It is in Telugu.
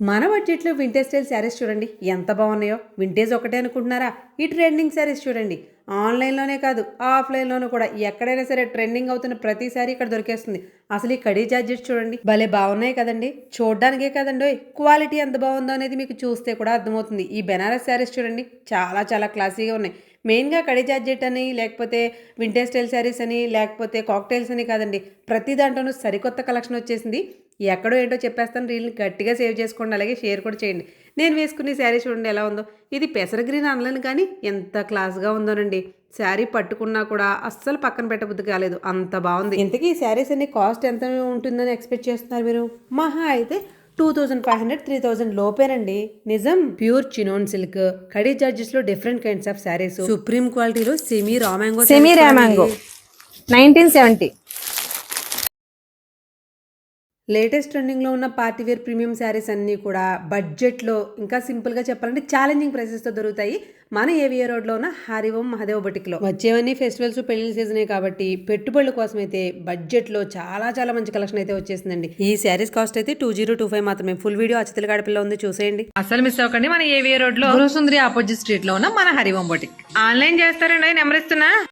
మన బడ్జెట్లో వింటేజ్ స్టైల్ శారీస్ చూడండి. ఎంత బాగున్నాయో. వింటేజ్ ఒకటే అనుకుంటున్నారా? ఈ ట్రెండింగ్ శారీస్ చూడండి. ఆన్లైన్లోనే కాదు ఆఫ్లైన్లోనూ కూడా. ఎక్కడైనా సరే ట్రెండింగ్ అవుతున్న ప్రతి శారీ ఇక్కడ దొరికేస్తుంది. అసలు ఈ కడీ జార్జెట్ చూడండి. భలే బాగున్నాయి కదండి. చూడడానికే కదండి క్వాలిటీ ఎంత బాగుందో అనేది మీకు చూస్తే కూడా అర్థమవుతుంది. ఈ బెనారస్ శారీస్ చూడండి చాలా చాలా క్లాసీగా ఉన్నాయి. మెయిన్గా కడి జార్జెట్ అని లేకపోతే వింటేజ్ స్టైల్ శారీస్ అని లేకపోతే కాక్టైల్స్ అని కాదండి. ప్రతి దాంట్లోనూ సరికొత్త కలెక్షన్ వచ్చేసింది. ఎక్కడో ఏంటో చెప్పేస్తాను రీల్ని గట్టిగా సేవ్ చేసుకోండి అలాగే షేర్ కూడా చేయండి. నేను వేసుకునే శారీ చూడండి ఎలా ఉందో. ఇది పెసర గ్రీన్ అనలేను కానీ ఎంత క్లాస్గా ఉందోనండి. శారీ పట్టుకున్నా కూడా అస్సలు పక్కన పెట్టబుద్ధి కాలేదు. అంత బాగుంది. ఇంతకీ ఈ శారీస్ అన్ని కాస్ట్ ఎంత ఉంటుందని ఎక్స్పెక్ట్ చేస్తున్నారు మీరు? మహా అయితే two thousand five hundred three thousand లోపేనండి. నిజం? ప్యూర్ చినోన్ సిల్క్ కడీ చార్జెస్లో different kinds of saris. Supreme క్వాలిటీలో semi రామాంగో semi రామాంగో. Nineteen seventy. Latest ట్రెండింగ్లో ఉన్న పార్టీ వేర్ ప్రీమియం శారీస్ అన్నీ కూడా బడ్జెట్లో ఇంకా సింపుల్గా చెప్పాలంటే ఛాలెంజింగ్ ప్రైసెస్తో దొరుకుతాయి. మన ఏవియా రోడ్లో ఉన్న హరివం మహదేవ్ బొటిక్లో. వచ్చేవన్నీ ఫెస్టివల్స్ పెళ్ళి సీజనే కాబట్టి పెట్టుబడుల కోసం అయితే బడ్జెట్లో చాలా చాలా మంచి కలెక్షన్ అయితే వచ్చేసిందండి. ఈ శారీస్ కాస్ట్ అయితే టూ జీరో టూ ఫైవ్ మాత్రమే. ఫుల్ వీడియో అచితల గడపలో ఉంది చూసేయండి. అసలు మిస్ అవ్వకండి. మన ఏవియా రోడ్లో గురుసుందరి ఆపోజిట్ స్ట్రీట్లో ఉన్న మన హరివం బొటిక్. ఆన్లైన్ చేస్తారండి నెంబర్ ఇస్తున్నా.